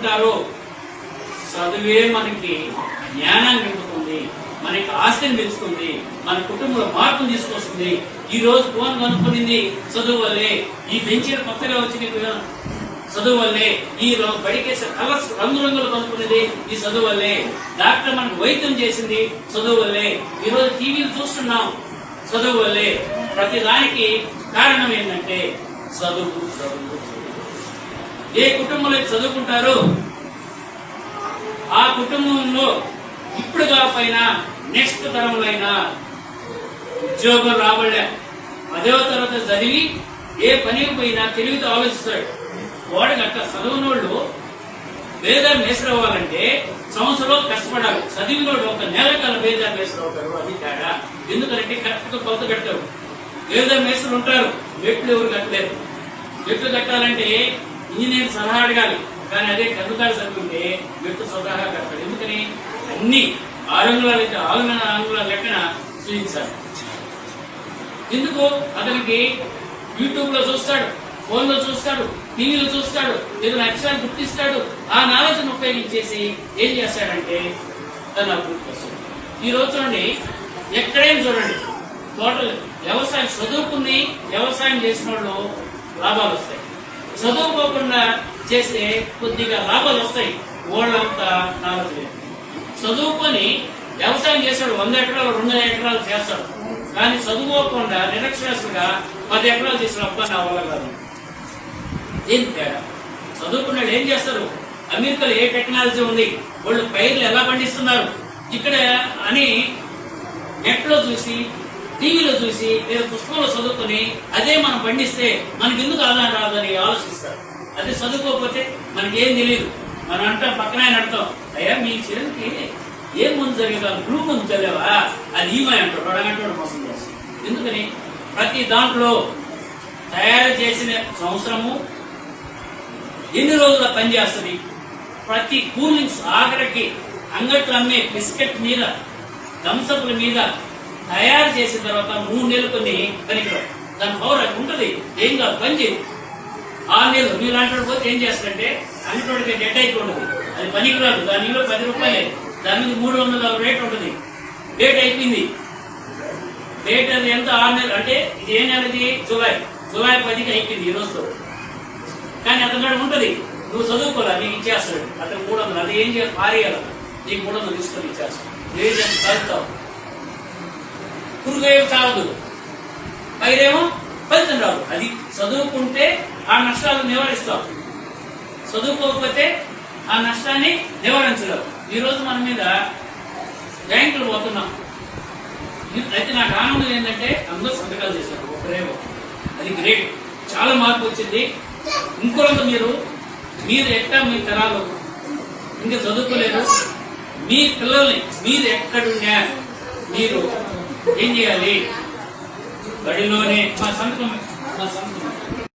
చదువుకుంటారో చదువే మనకి జ్ఞానాన్ని నింపుతుంది మనకి ఆస్తిని పెంచుతుంది మన కుటుంబంలో మార్పును తీసుకొస్తుంది. ఈ రోజు ఫోన్ కనుక్కునింది చదువు వల్లే. ఈ బెంచీలు కొత్తగా వచ్చిన చదువు వల్లే. ఈ బడికేసే కలర్స్ రంగురంగులు కనుక్కునేది ఈ చదువు వల్లే. డాక్టర్ మనకు వైద్యం చేసింది చదువు వల్లే. ఈ రోజు టీవీలు చూస్తున్నాం చదువు వల్లే. ప్రతి దానికి కారణం ఏంటంటే చదువు చదువు చదువు. ఏ కుటుంబంలో అయితే చదువుకుంటారో ఆ కుటుంబంలో ఇప్పుడు కాకపోయినా నెక్స్ట్ తరంలో అయినా ఉద్యోగం రాబడలే పదవ తరగతి చదివి ఏ పని పోయినా తెలివితో ఆలోచిస్తాడు. వాడికి అట్లా చదువునోళ్ళు వేదాలు మేసరు అవ్వాలంటే సంవత్సరం కష్టపడాలి. చదివినోడు ఒక నెల కాల వేదాలు మేసరు అవుతారు. అది తేడా. ఎందుకంటే కరెక్ట్గా కొలత కట్టారు వేద మేసరు ఉంటారు. మెట్లు ఎవరు కట్టలేరు. మెట్లు కట్టాలంటే ఇది నేను సలహా అడగాలి. కానీ అదే కన్నుకాలు చదువుకుంటే వ్యక్తి స్వతహా కడతాడు ఎందుకని? అన్ని ఆరు అయితే ఆరు అంగుళాల లెక్కన సూచించాలి ఎందుకు? అతనికి యూట్యూబ్లో చూస్తాడు ఫోన్లో చూస్తాడు టీవీలో చూస్తాడు ఏదైనా అక్షరాలు గుర్తిస్తాడు. ఆ నాలెడ్జ్ను ఉపయోగించేసి ఏం చేస్తాడంటే తన అభివృద్ధి ఈ రోజు చూడండి ఎక్కడైనా చూడండి టోటల్ వ్యవసాయం చదువుకుని వ్యవసాయం చేసిన వాళ్ళు లాభాలు వస్తాయి. చదువుకోకుండా చేస్తే కొద్దిగా లాభాలు వస్తాయి. ఓళ్ళంతా నాలెడ్జ్. చదువుకొని వ్యవసాయం చేస్తాడు వంద ఎకరాలు రెండు ఎకరాలు చేస్తాడు. కానీ చదువుకోకుండా నిరక్షరాస్యులుగా పది ఎకరాలు చేసిన అబ్బా నా వల్ల కాదు. ఏం తేడా? చదువుకున్నాడు ఏం చేస్తారు అమెరికాలో ఏ టెక్నాలజీ ఉంది? వాళ్ళు పైర్లు ఎలా పండిస్తున్నారు? ఇక్కడ అని నెట్లో చూసి టీవీలో చూసి లేదా పుస్తకంలో చదువుకొని అదే మనం పండిస్తే మనకి ఎందుకు ఆదాయం రాదని ఆలోచిస్తారు. అదే చదువుకోకపోతే మనకి ఏం తెలియదు మనం అంటాం పక్కన ఆయన అంటాం అయ్యా మీ చిరుకి ఏం ముందు జరిగేదా బ్లూ ముందు చదివా అది ఈమె అంటాడు అడగంటాడు మోసం చేస్తాడు ఎందుకని? ప్రతి దాంట్లో తయారు చేసిన సంవత్సరము ఎన్ని రోజుల పనిచేస్తుంది ప్రతి కూల్ డ్రింక్స్ ఆఖరికి అంగట్లు అమ్మే బిస్కెట్ మీద థమ్సప్ల మీద తయారు చేసిన తర్వాత మూడు నెలలు కొన్ని పనికిరావు. దాని పవర్ అది ఉంటుంది. ఏం కాదు పని చేయదు ఆరు నెలలు. మీరు అంటాడు పోతే ఏం చేస్తారంటే అంగటోడికి డెడ్ అయిపోతుంది అది పనికిరాదు. దాని విలువ పది రూపాయలే. దాని మీద మూడు వందల రేట్ ఉంటుంది. డేట్ అయిపోయింది. డేట్ అది ఎంత? ఆరు నెలలు. అంటే ఇది ఏ నెలది? జులై. జులై పదికి అయిపోయింది ఈ రోజుతో. కానీ అతను ఉంటుంది. నువ్వు చదువుకోలే నీకు ఇచ్చేస్తాడు. అతను మూడు వందలు. అది ఏం చేయాలి? పారేయాలి నీకు మూడు వందలు తీసుకొని ఇచ్చేస్తాడు. లేదు అని చదువుతావు పురుగు చావదు పైరేమో ఫలితం రాదు. అది చదువుకుంటే ఆ నష్టాలు నివారిస్తావు చదువుకోకపోతే ఆ నష్టాన్ని నివారించలేవు ఈరోజు మన మీద బ్యాంకులు పోతున్నాం. అయితే నాకు ఆనందం ఏంటంటే అందరూ సంతకాలు చేశారు. ఒకరేమో అది గ్రేట్. చాలా మార్పు వచ్చింది. ఇంకొంత మీరు మీరు ఎక్కడ మీ తరాలు ఇంకా చదువుకోలేరు మీ పిల్లల్ని మీరు ఎక్కడున్నా మీరు ఏం చేయాలి? బడిలోనే మా సంతకం మా సంతకం.